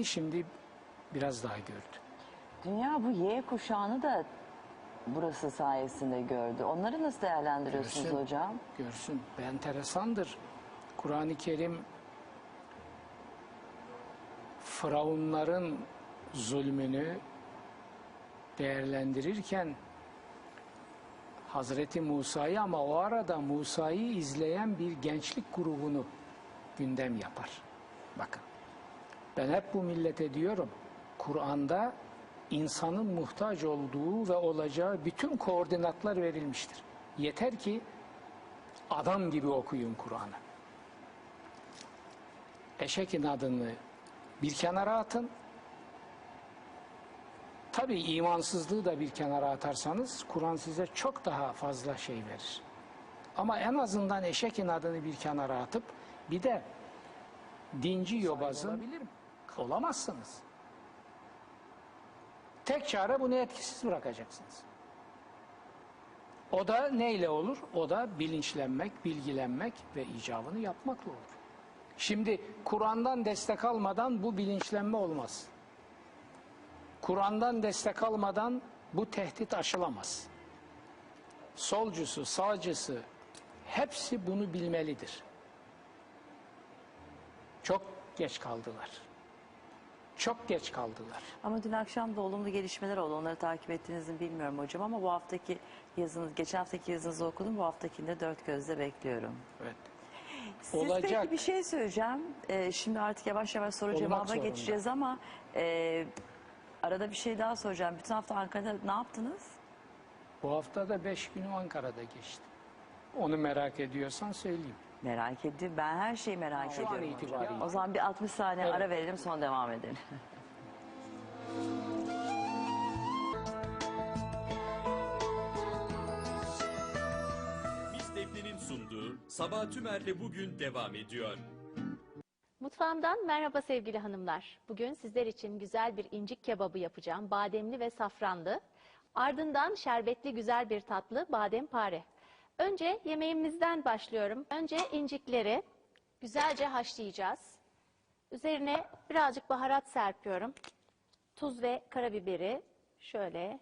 değerini şimdi biraz daha gördü. Dünya bu Y kuşağını da burası sayesinde gördü. Onları nasıl değerlendiriyorsunuz Görsün. hocam? Görsün. Enteresandır. Kur'an-ı Kerim Firavunların zulmünü değerlendirirken Hazreti Musa'yı ama o arada Musa'yı izleyen bir gençlik grubunu gündem yapar. Bakın. Ben hep bu millete diyorum. Kur'an'da insanın muhtaç olduğu ve olacağı bütün koordinatlar verilmiştir. Yeter ki adam gibi okuyun Kur'an'ı. Eşekin adını bir kenara atın. Tabi imansızlığı da bir kenara atarsanız Kur'an size çok daha fazla şey verir. Ama en azından eşekin adını bir kenara atıp bir de dinci yobazın olamazsınız. Tek çare bunu etkisiz bırakacaksınız. O da neyle olur? O da bilinçlenmek, bilgilenmek ve icabını yapmakla olur. Şimdi Kur'an'dan destek almadan bu bilinçlenme olmaz. Kur'an'dan destek almadan bu tehdit aşılamaz. Solcusu, sağcısı hepsi bunu bilmelidir. Çok geç kaldılar. Çok geç kaldılar. Ama dün akşam da olumlu gelişmeler oldu. Onları takip ettiğinizi mi bilmiyorum hocam ama bu haftaki yazınız, geçen haftaki yazınızı okudum. Bu haftakini de dört gözle bekliyorum. Evet. Siz Olacak. peki bir şey söyleyeceğim. Ee, şimdi artık yavaş yavaş soru Olmak cevaba zorunda. geçeceğiz ama e, arada bir şey daha soracağım. Bütün hafta Ankara'da ne yaptınız? Bu hafta da beş günü Ankara'da geçti. Onu merak ediyorsan söyleyeyim. Merak ediyorum. Ben her şeyi merak Şu an ediyorum. itibariyle. O zaman bir 60 saniye Evet. ara verelim sonra devam edelim. Biz Defne'nin sunduğu Sabah Tümer'le bugün devam ediyor. Mutfağımdan merhaba sevgili hanımlar. Bugün sizler için güzel bir incik kebabı yapacağım. Bademli ve safranlı. Ardından şerbetli güzel bir tatlı badempare. Önce yemeğimizden başlıyorum. Önce incikleri güzelce haşlayacağız. Üzerine birazcık baharat serpiyorum. Tuz ve karabiberi şöyle